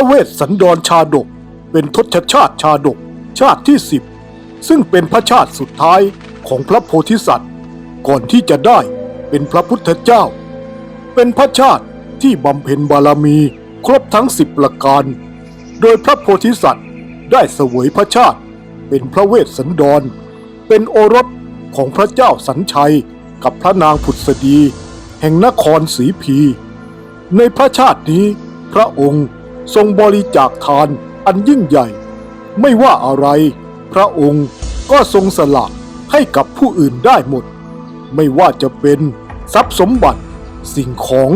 ระเวสสันดรชาดก เป็นทศชาติชาดก ชาติที่สิบซึ่งเป็นพระชาติสุดท้ายของพระโพธิสัตว์ ก่อนที่จะได้เป็นพระพุทธเจ้า เป็นพระชาติที่บำเพ็ญบารมีครบทั้งสิบประการ โดยพระโพธิสัตว์ได้เสวยพระชาติ เป็นพระเวสสันดร เป็นโอรสของพระเจ้าสัญชัยกับพระนางผุดสดี แห่งนครสีพี ในพระชาตินี้พระองค์ ทรงบริจาคทานอันยิ่งใหญ่ ไม่ว่าอะไร พระองค์ก็ทรงสละให้กับผู้อื่นได้หมด ไม่ว่าจะเป็นทรัพย์สมบัติ สิ่งของ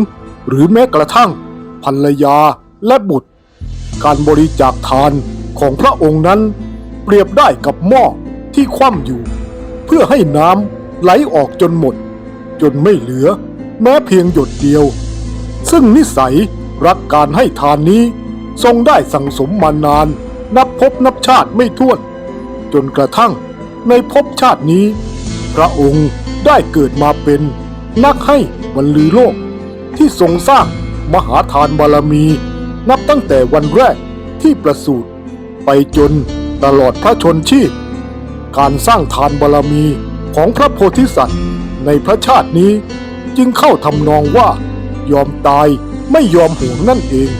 หรือแม้กระทั่งภรรยาและบุตร การบริจาคทานของพระองค์นั้น เปรียบได้กับหม้อที่คว่ำอยู่ เพื่อให้น้ำไหลออกจนหมด จนไม่เหลือ แม้เพียงหยดเดียว ซึ่งนิสัยรักการให้ทานนี้ ทรงได้สั่งสมมานาน นับพบนับชาติไม่ถ้วน จนกระทั่งในภพชาตินี้ พระองค์ได้เกิดมาเป็น นักให้บรรลือโลก ที่ทรงสร้างมหาทานบารมี นับตั้งแต่วันแรกที่ประสูติไปจนตลอดพระชนชีพ การสร้างทานบารมีของพระโพธิสัตว์ในพระชาตินี้จึงเข้าทำนองว่ายอมตายไม่ยอมห่วงนั่นเอง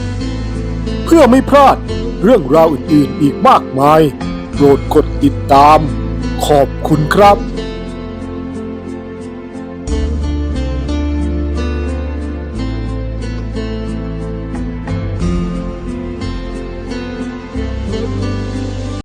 เพื่อไม่พลาดเรื่องราวอื่นๆอีกมากมาย โปรดกดติดตาม ขอบคุณครับ